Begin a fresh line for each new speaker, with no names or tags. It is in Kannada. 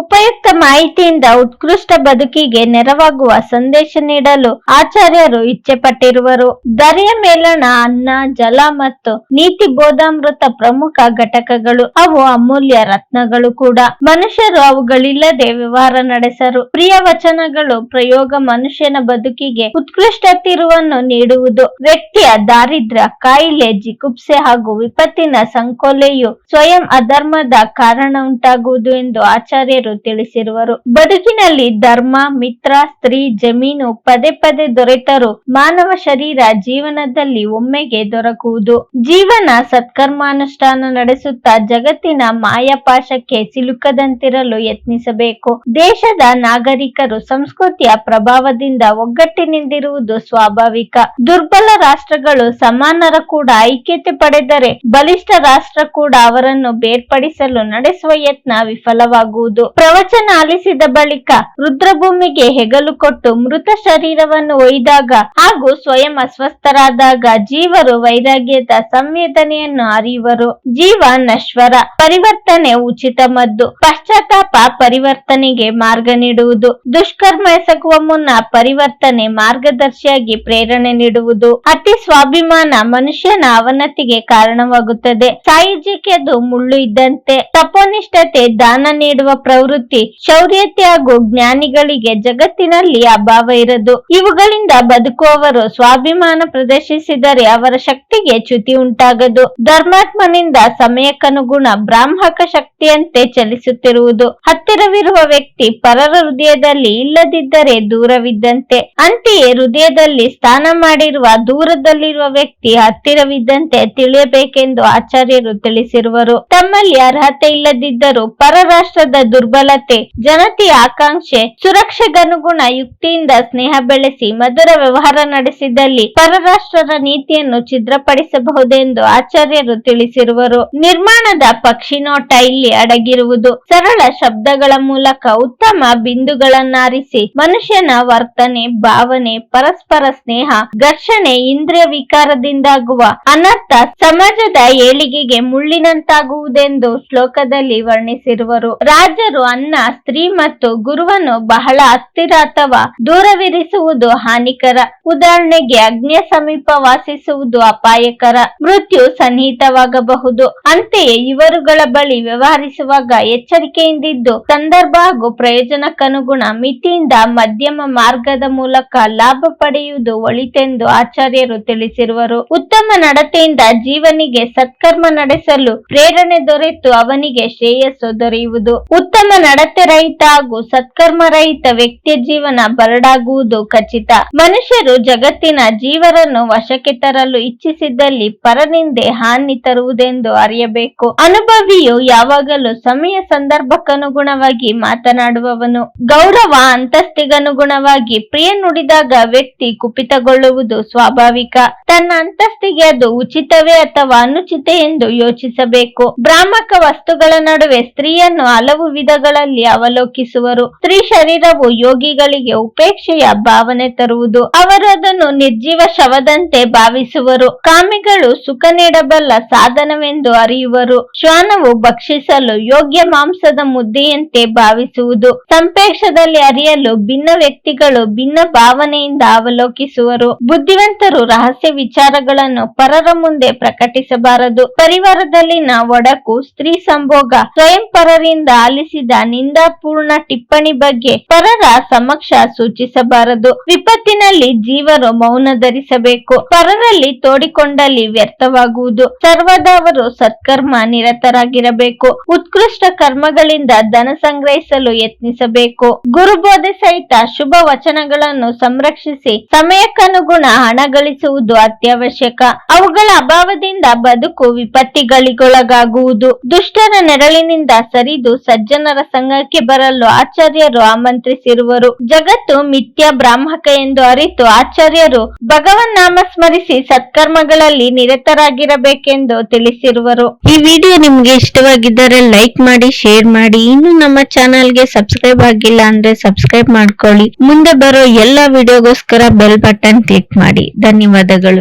ಉಪಯುಕ್ತ ಮಾಹಿತಿಯಿಂದ ಉತ್ಕೃಷ್ಟ ಬದುಕಿಗೆ ನೆರವಾಗುವ ಸಂದೇಶ ನೀಡಲು ಆಚಾರ್ಯರು ಇಚ್ಛೆ ಪಟ್ಟಿರುವರು ದರೆಯ ಮೇಲಣ, ಅನ್ನ, ಜಲ ಮತ್ತು ನೀತಿ ಬೋಧಾಮೃತ ಪ್ರಮುಖ ಘಟಕಗಳು. ಅವು ಅಮೂಲ್ಯ ರತ್ನಗಳು ಕೂಡ. ಮನುಷ್ಯರು ಅವುಗಳಿಲ್ಲದೆ ವ್ಯವಹಾರ ನಡೆಸರು. ಪ್ರಿಯ ವಚನಗಳು ಪ್ರಯೋಗ ಮನುಷ್ಯನ ಬದುಕಿಗೆ ಉತ್ಕೃಷ್ಟ ತಿರುವನ್ನು ನೀಡುವುದು. ವ್ಯಕ್ತಿಯ ದಾರಿದ್ರ್ಯ ಕಾಯಿಲೆ, ಜಿಗುಪ್ಸೆ ಹಾಗೂ ವಿಪತ್ತಿನ ಸಂಕೋಲೆಯು ಸ್ವಯಂ ಅಧರ್ಮದ ಕಾರಣ ಉಂಟಾಗುವುದು ಎಂದು ಆಚಾರ್ಯರು ತಿಳಿಸಿರುವರು. ಬದುಕಿನಲ್ಲಿ ಧರ್ಮ, ಮಿತ್ರ, ಸ್ತ್ರೀ, ಜಮೀನು ಪದೇ ಪದೇ ದೊರೆತರೂ ಮಾನವ ಶರೀರ ಜೀವನದಲ್ಲಿ ಒಮ್ಮೆಗೆ ದೊರಕುವುದು. ಜೀವನ ಸತ್ಕರ್ಮಾನುಷ್ಠಾನ ನಡೆಸುತ್ತಾ ಜಗತ್ತಿನ ಮಾಯಾಪಾಶಕ್ಕೆ ಸಿಲುಕದಂತಿರಲು ಯತ್ನಿಸಬೇಕು. ದೇಶದ ನಾಗರಿಕರು ಸಂಸ್ಕೃತಿಯ ಪ್ರಭಾವದಿಂದ ಒಗ್ಗಟ್ಟಿನಿಂದಿರುವುದು ಸ್ವಾಭಾವಿಕ. ದುರ್ಬಲ ರಾಷ್ಟ್ರಗಳು ಸಮಾನರ ಕೂಡ ಐಕ್ಯತೆ ಪಡೆದರೆ ಬಲಿಷ್ಠ ರಾಷ್ಟ್ರ ಕೂಡ ಅವರನ್ನು ಬೇರ್ಪಡಿಸಲು ನಡೆಸುವ ಯತ್ನ ವಿಫಲವಾಗುವುದು. ಪ್ರವಚನ ಆಲಿಸಿದ ಬಳಿಕ ರುದ್ರಭೂಮಿಗೆ ಹೆಗಲು ಕೊಟ್ಟು ಮೃತ ಶರೀರವನ್ನು ಒಯ್ದಾಗ ಹಾಗೂ ಸ್ವಯಂ ಅಸ್ವಸ್ಥರಾದಾಗ ಜೀವರು ವೈರಾಗ್ಯದ ಸಂವೇದನೆಯನ್ನು ಅರಿಯುವರು ಜೀವ ನಶ್ವರ, ಪರಿವರ್ತನೆ ಉಚಿತ ಮದ್ದು, ಪಶ್ಚಾತ್ತಾಪ ಪರಿವರ್ತನೆಗೆ ಮಾರ್ಗ ನೀಡುವುದು, ದುಷ್ಕರ್ಮ ಎಸಗುವ ಮುನ್ನ ಪರಿವರ್ತನೆ ಮಾರ್ಗದರ್ಶಿಯಾಗಿ ಪ್ರೇರಣೆ ನೀಡುವುದು. ಅತಿ ಸ್ವಾಭಿಮಾನ ಮನುಷ್ಯನ ಅವನತಿಗೆ ಕಾರಣವಾಗುತ್ತದೆ. ಸಾಯುಜಿಕೆ ಅದು ಮುಳ್ಳು ಇದ್ದಂತೆ, ತಪೋನಿಷ್ಠತೆ ದಾನ ನೀಡುವ ಪ್ರವೃತ್ತಿ. ಶೌರ್ಯತೆ ಹಾಗೂ ಜ್ಞಾನಿಗಳಿಗೆ ಜಗತ್ತಿನಲ್ಲಿ ಅಭಾವ ಇರದು ಇವುಗಳಿಂದ ಬದುಕುವವರು ಸ್ವಾಭಿಮಾನ ಪ್ರದರ್ಶಿಸಿದರೆ ಅವರ ಶಕ್ತಿಗೆ ಚ್ಯುತಿ ಉಂಟಾಗದು. ಧರ್ಮಾತ್ಮನಿಂದ ಸಮಯಕ್ಕನುಗುಣ ಬ್ರಾಹ್ಮಕ ಶಕ್ತಿಯಂತೆ ಚಲಿಸುತ್ತಿರುವುದು. ಹತ್ತಿರವಿರುವ ವ್ಯಕ್ತಿ ಪರರ ಹೃದಯದಲ್ಲಿ ಇಲ್ಲದಿದ್ದರೆ ದೂರವಿದ್ದಂತೆ. ಅಂತೆಯೇ ಹೃದಯದಲ್ಲಿ ಸ್ಥಾನ ಮಾಡಿರುವ ದೂರದಲ್ಲಿರುವ ವ್ಯಕ್ತಿ ಹತ್ತಿರವಿದ್ದಂತೆ ತಿಳಿಯಬೇಕೆಂದು ಆಚಾರ್ಯರು ತಿಳಿಸಿರುವರು. ತಮ್ಮಲ್ಲಿ ಅರ್ಹತೆ ಇಲ್ಲದಿದ್ದರೂ ಪರರಾಷ್ಟ್ರದ ದುರ್ಬಲತೆ. ಜನತೆಯ ಆಕಾಂಕ್ಷೆ, ಸುರಕ್ಷೆಗನುಗುಣ ಯುಕ್ತಿಯಿಂದ ಸ್ನೇಹ ಬೆಳೆಸಿ ಮಧುರ ವ್ಯವಹಾರ ನಡೆಸಿದಲ್ಲಿ ಪರರಾಷ್ಟ್ರದ ನೀತಿಯನ್ನು ಛಿದ್ರಪಡಿಸಬಹುದೆಂದು ಆಚಾರ್ಯರು ತಿಳಿಸಿರುವರು. ನಿರ್ಮಾಣದ ಪಕ್ಷಿ ನೋಟ ಇಲ್ಲಿ ಅಡಗಿರುವುದು. ಸರಳ ಶಬ್ದಗಳ ಮೂಲಕ ಉತ್ತಮ ಬಿಂದುಗಳನ್ನಾರಿಸಿ ಮನುಷ್ಯನ ವರ್ತನೆ, ಭಾವನೆ, ಪರಸ್ಪರ ಸ್ನೇಹ, ಘರ್ಷಣೆ, ಇಂದ್ರಿಯ ವಿಕಾರದಿಂದಾಗುವ ಅನರ್ಥ ಸಮಾಜದ ಏಳಿಗೆಗೆ ಮುಳ್ಳಿನಂತಾಗುವುದೆಂದು ಶ್ಲೋಕದಲ್ಲಿ ವರ್ಣಿಸಿರುವರು. ರಾಜರು ಅನ್ನ, ಸ್ತ್ರೀ ಮತ್ತು ಗುರುವನ್ನು ಬಹಳ ಹತ್ತಿರ ಅಥವಾ ದೂರವಿರಿಸುವುದು ಹಾನಿಕರ. ಉದಾಹರಣೆಗೆ, ಅಗ್ನಿಯ ಸಮೀಪ ವಾಸಿಸುವುದು ಅಪಾಯಕರ. ಮೃತ್ಯು ಸನ್ನಿಹಿತವಾಗಬಹುದು. ಅಂತೆಯೇ, ಇವರುಗಳ ಬಳಿ ವ್ಯವಹರಿಸುವಾಗ ಎಚ್ಚರಿಕೆಯಿಂದಿದ್ದು, ಸಂದರ್ಭ ಹಾಗೂ ಪ್ರಯೋಜನಕ್ಕನುಗುಣ ಮಿತಿಯಿಂದ ಮಧ್ಯಮ ಮಾರ್ಗದ ಮೂಲಕ ಲಾಭ ಪಡೆಯುವುದು ಒಳಿತೆಂದು ಆಚಾರ್ಯರು ತಿಳಿಸಿರುವರು. ಉತ್ತಮ ನಡತೆಯಿಂದ ಜೀವನಿಗೆ ಸತ್ಕರ್ಮ ನಡೆಸಲು ಪ್ರೇರಣೆ ದೊರೆತು ಅವನಿಗೆ ಶ್ರೇಯಸ್ಸು ದೊರೆಯುವುದು. ಉತ್ತಮ ನಡತೆ ರಹಿತ ಹಾಗೂ ಸತ್ಕರ್ಮ ರಹಿತ ವ್ಯಕ್ತಿಯ ಜೀವನ ಬರಡಾಗುವುದು ಖಚಿತ. ಮನುಷ್ಯರು ಜಗತ್ತಿನ ಜೀವರನ್ನು ವಶಕ್ಕೆ ತರಲು ಇಚ್ಛಿಸಿದ್ದಲ್ಲಿ ಪರನಿಂದೆ ಹಾನಿ ತರುವುದೆಂದು ಅರಿಯಬೇಕು. ಅನುಭವಿಯು ಯಾವಾಗಲೂ ಸಮಯ ಸಂದರ್ಭಕ್ಕನುಗುಣವಾಗಿ ಮಾತನಾಡುವವನು. ಗೌರವ ಅಂತಸ್ತಿಗನುಗುಣವಾಗಿ ಪ್ರಿಯ ನುಡಿದಾಗ ವ್ಯಕ್ತಿ ಕುಪಿತಗೊಳ್ಳುವುದು ಸ್ವಾಭಾವಿಕ. ತನ್ನ ಅಂತಸ್ತಿಗೆ ಅದು ಉಚಿತವೇ ಅಥವಾ ಅನುಚಿತ ಎಂದು ಯೋಚಿಸಬೇಕು. ಭ್ರಾಮಕ ವಸ್ತುಗಳ ನಡುವೆ ಸ್ತ್ರೀಯನ್ನು ಹಲವು ವಿಧಗಳಲ್ಲಿ ಅವಲೋಕಿಸುವರು. ಸ್ತ್ರೀ ಶರೀರವು ಯೋಗಿಗಳಿಗೆ ಉಪೇಕ್ಷೆಯ ಭಾವನೆ ತರುವುದು. ಅವರು ಅದನ್ನು ನಿರ್ಜೀವ ಶವದಂತೆ ಭಾವಿಸುವರು. ಕಾಮಿಗಳು ಸುಖ ನೀಡಬಲ್ಲ ಸಾಧನವೆಂದು ಅರಿಯುವರು. ಶ್ವಾನವು ಭಕ್ಷಿಸಲು ಯೋಗ್ಯ ಮಾಂಸದ ಮುದ್ದೆಯಂತೆ ಭಾವಿಸುವುದು. ಸಂಪೇಕ್ಷದಲ್ಲಿ ಅರಿಯಲು ಭಿನ್ನ ವ್ಯಕ್ತಿಗಳು ಭಿನ್ನ ಭಾವನೆಯಿಂದ ಅವಲೋಕಿಸುವರು. ಬುದ್ಧಿವಂತರು ರಹಸ್ಯ ವಿಚಾರಗಳನ್ನು ಪರರ ಮುಂದೆ ಪ್ರಕಟಿಸಬಾರದು. ಪರಿವಾರದಲ್ಲಿನ ಒಡಕು, ಸ್ತ್ರೀ ಸಂಭೋಗ ಸ್ವಯಂ ಪರರಿಂದ ಆಲಿಸಿದ ನಿಂದಾಪೂರ್ಣ ಟಿಪ್ಪಣಿ ಬಗ್ಗೆ ಪರರ ಸಮಕ್ಷ ಸೂಚಿಸಬಾರದು. ವಿಪತ್ತಿನಲ್ಲಿ ಜೀವರು ಮೌನ ಧರಿಸಬೇಕು. ಪರರಲ್ಲಿ ತೋಡಿಕೊಂಡಲ್ಲಿ ವ್ಯರ್ಥವಾಗುವುದು. ಸರ್ವದಾವರು ಸತ್ಕರ್ಮ ನಿರತರಾಗಿರಬೇಕು. ಉತ್ಕೃಷ್ಟ ಕರ್ಮಗಳಿಂದ ಧನ ಸಂಗ್ರಹಿಸಲು ಯತ್ನಿಸಬೇಕು. ಗುರುಬೋಧೆ ಸಹಿತ ಶುಭ ವಚನಗಳನ್ನು ಸಂರಕ್ಷಿಸಿ ಸಮಯಕ್ಕನುಗುಣ ಹಣ ಗಳಿಸುವುದು ಅತ್ಯವಶ್ಯಕ. ಅವುಗಳ ಅಭಾವದಿಂದ ಬದುಕು ವಿಪತ್ತಿಗಳಿಗೊಳಗಾಗುವುದು. ದುಷ್ಟರ ನೆರಳಿನಿಂದ ಸರಿದು ಸಜ್ಜನರ ಸಂಘಕ್ಕೆ ಬರಲು ಆಚಾರ್ಯರು ಆಮಂತ್ರಿಸಿರುವರು. ಜಗತ್ತು ಮಿಥ್ಯ ಬ್ರಾಹ್ಮಕ ಎಂದು ಅರಿತು ಆಚಾರ್ಯರು ಭಗವನ್ ನಾಮ ಸ್ಮರಿಸಿ ಸತ್ಕರ್ಮಗಳಲ್ಲಿ ನಿರತರಾಗಿರಬೇಕೆಂದು ತಿಳಿಸಿರುವರು. ಈ ವಿಡಿಯೋ ನಿಮ್ಗೆ ಇಷ್ಟವಾಗಿದ್ದರೆ ಲೈಕ್ ಮಾಡಿ, ಶೇರ್ ಮಾಡಿ. ಇನ್ನು ನಮ್ಮ ಚಾನಲ್ಗೆ ಸಬ್ಸ್ಕ್ರೈಬ್ ಆಗಿಲ್ಲ ಅಂದ್ರೆ ಸಬ್ಸ್ಕ್ರೈಬ್ ಮಾಡ್ಕೊಳ್ಳಿ. ಮುಂದೆ ಬರೋ ಎಲ್ಲ ವಿಡಿಯೋಗೋಸ್ಕರ ಬೆಲ್ ಬಟನ್ ಕ್ಲಿಕ್ ಮಾಡಿ. ಧನ್ಯವಾದಗಳು.